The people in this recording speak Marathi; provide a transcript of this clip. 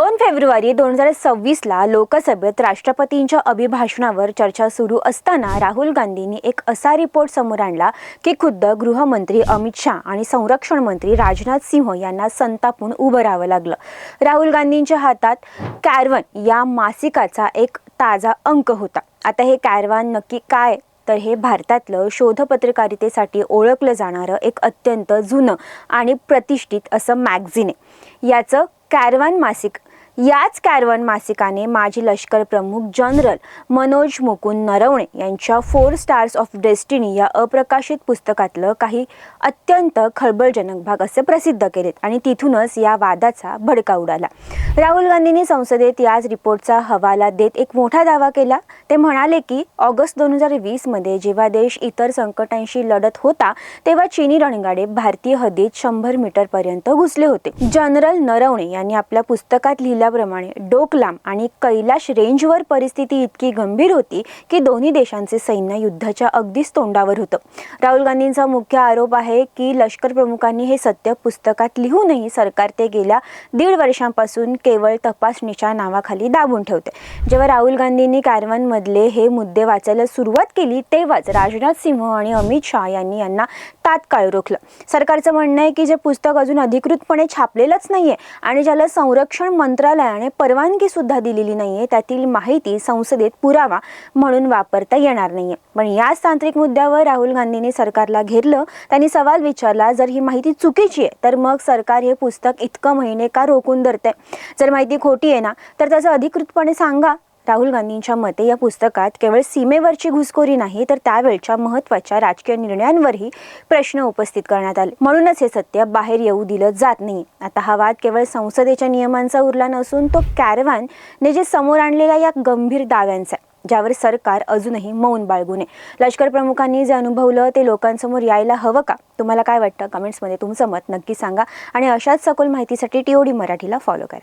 दोन फेब्रुवारी दोन हजार सव्वीसला लोकसभेत राष्ट्रपतींच्या अभिभाषणावर चर्चा सुरू असताना राहुल गांधींनी एक असा रिपोर्ट समोर आणला की खुद्द गृहमंत्री अमित शहा आणि संरक्षण मंत्री राजनाथ सिंह यांना संतापून उभं राहावं लागलं. राहुल गांधींच्या हातात कॅरवन या मासिकाचा एक ताजा अंक होता. आता हे कॅरवान नक्की काय? तर हे भारतातलं शोधपत्रकारितेसाठी ओळखलं जाणारं एक अत्यंत जुनं आणि प्रतिष्ठित असं मॅगझिन आहे. याचं कॅरवान मासिक याच कॅरवन मासिकाने माजी लष्कर प्रमुख जनरल मनोज मुकुंद नरवणे यांच्या फोर स्टार्स ऑफ डेस्टिनी या अप्रकाशित पुस्तकातलं काही अत्यंत खळबळजनक भाग असे प्रसिद्ध केलेत आणि तिथूनच या वादाचा भडका उडाला. राहुल गांधींनी संसदेत याच रिपोर्टचा हवाला देत एक मोठा दावा केला. ते म्हणाले की ऑगस्ट दोन हजार वीसमध्ये जेव्हा देश इतर संकटांशी लढत होता तेव्हा चीनी रणगाडे भारतीय हद्दीत शंभर मीटरपर्यंत घुसले होते. जनरल नरवणे यांनी आपल्या पुस्तकात लिहिल्याप्रमाणे डोकलाम आणि कैलाश रेंजवर परिस्थिती इतकी गंभीर होती की दोन्ही देशांचे सैन्य युद्धाच्या अगदीच तोंडावर होतं. राहुल गांधींचा मुख्य आरोप आहे की लष्कर प्रमुखांनी हे सत्य पुस्तकात लिहूनही सरकार ते गेल्या दीड वर्षांपासून केवळ तपासणीच्या नावाखाली दाबून ठेवते. जेव्हा राहुल गांधींनी कारवानमधले हे मुद्दे वाचायला सुरुवात केली तेव्हाच राजनाथ सिंह आणि अमित शहा यांनी यांना तात्काळ रोखलं. सरकारचं म्हणणं आहे की जे पुस्तक अजून अधिकृतपणे छापलेलंच नाहीये आणि ज्याला संरक्षण मंत्रालयाने परवानगी सुद्धा दिलेली नाहीये. त्यातील माहिती संसदेत पुरावा म्हणून वापरता येणार नाहीये. पण याच तांत्रिक मुद्द्यावर राहुल गांधींनी सरकारला घेरलं. त्यांनी सवाल विचारला जर ही माहिती चुकीची आहे तर मग सरकार हे पुस्तक इतकं महिने का रोखून धरतंय? जर माहिती खोटी आहे ना तर त्याचं अधिकृतपणे सांगा. राहुल गांधींच्या मते या पुस्तकात केवळ सीमेवरची घुसखोरी नाही तर त्यावेळच्या महत्त्वाच्या राजकीय निर्णयांवरही प्रश्न उपस्थित करण्यात आले. म्हणूनच हे सत्य बाहेर येऊ दिलं जात नाही. आता हा वाद केवळ संसदेच्या नियमांचा उरला नसून तो कॅरवानने जे समोर आणलेल्या या गंभीर दाव्यांचा आहे ज्यावर सरकार अजूनही मौन बाळगू नये. लष्कर प्रमुखांनी जे अनुभवलं ते लोकांसमोर यायला हवं का? तुम्हाला काय वाटतं? कमेंट्समध्ये तुमचं मत नक्की सांगा आणि अशाच सखोल माहितीसाठी टीओडी मराठीला फॉलो करा.